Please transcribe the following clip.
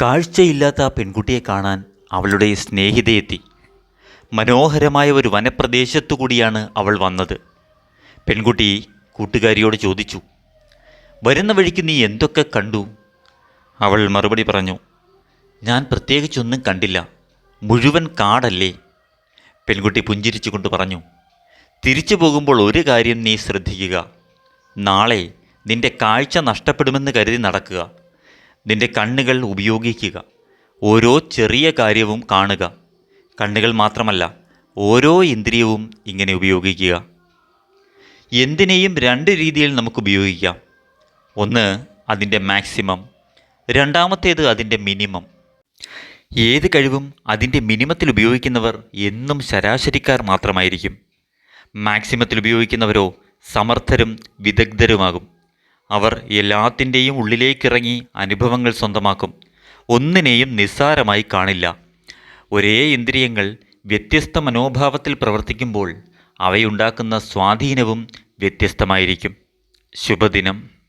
കാഴ്ചയില്ലാത്ത ആ പെൺകുട്ടിയെ കാണാൻ അവളുടെ സ്നേഹിതയെത്തി. മനോഹരമായ ഒരു വനപ്രദേശത്തു കൂടിയാണ് അവൾ വന്നത്. പെൺകുട്ടി കൂട്ടുകാരിയോട് ചോദിച്ചു വരുന്ന വഴിക്ക് നീ എന്തൊക്കെ കണ്ടു? അവൾ മറുപടി പറഞ്ഞു ഞാൻ പ്രത്യേകിച്ചൊന്നും കണ്ടില്ല. മുഴുവൻ കാടല്ലേ. പെൺകുട്ടി പുഞ്ചിരിച്ചുകൊണ്ട് പറഞ്ഞു തിരിച്ചു പോകുമ്പോൾ ഒരു കാര്യം നീ ശ്രദ്ധിക്കുക. നാളെ നിന്റെ കാഴ്ച നഷ്ടപ്പെടുമെന്ന് കരുതി നടക്കുക. നിന്റെ കണ്ണുകൾ ഉപയോഗിക്കുക. ഓരോ ചെറിയ കാര്യവും കാണുക. കണ്ണുകൾ മാത്രമല്ല ഓരോ ഇന്ദ്രിയവും ഇങ്ങനെ ഉപയോഗിക്കുക. എന്തിനേയും രണ്ട് രീതിയിൽ നമുക്ക് ഉപയോഗിക്കാം. ഒന്ന് അതിന്റെ മാക്സിമം. രണ്ടാമത്തേത് അതിന്റെ മിനിമം. ഏത് കഴിവും അതിന്റെ മിനിമത്തിൽ ഉപയോഗിക്കുന്നവർ എന്നും ശരാശരിക്കാർ മാത്രമായിരിക്കും. മാക്സിമത്തിൽ ഉപയോഗിക്കുന്നവരോ സമർത്ഥരും വിദഗ്ധരുമാകും. അവർ എല്ലാത്തിന്റെയും ഉള്ളിലേക്കിറങ്ങി അനുഭവങ്ങൾ സ്വന്തമാക്കും. ഒന്നിനെയും നിസ്സാരമായി കാണില്ല. ഒരേ ഇന്ദ്രിയങ്ങൾ വ്യത്യസ്ത മനോഭാവത്തിൽ പ്രവർത്തിക്കുമ്പോൾ അവയുണ്ടാക്കുന്ന സ്വാധീനവും വ്യത്യസ്തമായിരിക്കും. ശുഭദിനം.